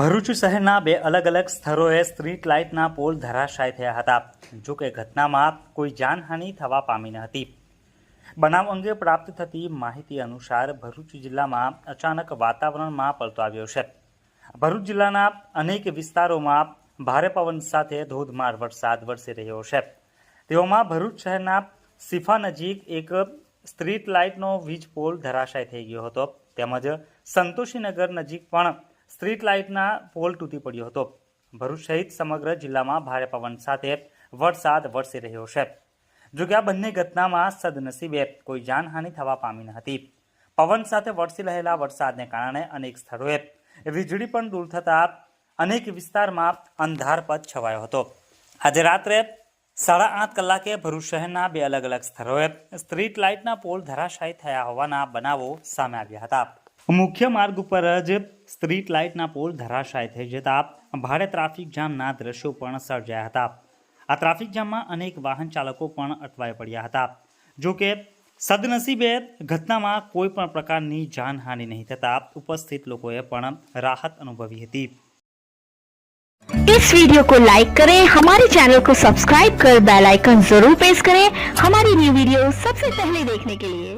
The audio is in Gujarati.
ભરૂચ શહેરના બે અલગ અલગ સ્થળોએ સ્ટ્રીટ લાઇટના પોલ ધરાશાય થયા હતા. જો કે ઘટનામાં કોઈ જાનહાનિ થવા પામી ન હતી. બનાવ અંગે પ્રાપ્ત થતી માહિતી અનુસાર ભરૂચ જિલ્લામાં અચાનક વાતાવરણમાં પલટો આવ્યો છે. ભરૂચ જિલ્લાના અનેક વિસ્તારોમાં ભારે પવન સાથે ધોધમાર વરસાદ વરસી રહ્યો છે. તેઓમાં ભરૂચ શહેરના સિફા નજીક એક સ્ટ્રીટ લાઇટનો વીજ પોલ ધરાશાય થઈ ગયો હતો. તેમજ સંતોષીનગર નજીક પણ સ્ટ્રીટ લાઇટના પોલ તૂટી પડ્યો હતો. ભરૂચ સહિત સમગ્ર જિલ્લામાં ભારે પવન સાથે વરસાદ વરસી રહ્યો છે. જોકે આ બંને ઘટનામાં સદનસીબે કોઈ જાનહાનિ થવા પામી ન હતી. પવન સાથે વરસી રહેલા વરસાદને કારણે અનેક સ્થળોએ વીજળી પણ દૂર થતા અનેક વિસ્તારમાં અંધારપદ છવાયો હતો. આજે રાત્રે સાડા આઠ કલાકે ભરૂચ શહેરના બે અલગ અલગ સ્થળોએ સ્ટ્રીટ લાઇટના પોલ ધરાશાયી થયા હોવાના બનાવો સામે આવ્યા હતા. મુખ્ય માર્ગ ઉપર જ સ્ટ્રીટ લાઇટના પોલ ધરાશાય થઈ જતા ભારે ટ્રાફિક જામના દ્રશ્યો પણ સર્જાયા હતા આ ટ્રાફિક જામમાં અનેક વાહન ચાલકો પણ અટવાઈ પડ્યા હતા જો કે સદનસીબે ઘટનામાં કોઈ પણ પ્રકારની જાનહાનિ નહીં થતા ઉપસ્થિત લોકોએ પણ રાહત અનુભવી હતી इस वीडियो को लाइक करें हमारे चैनल को सब्सक्राइब कर बेल आइकन जरूर प्रेस करें हमारी न्यू वीडियो सबसे पहले देखने के लिए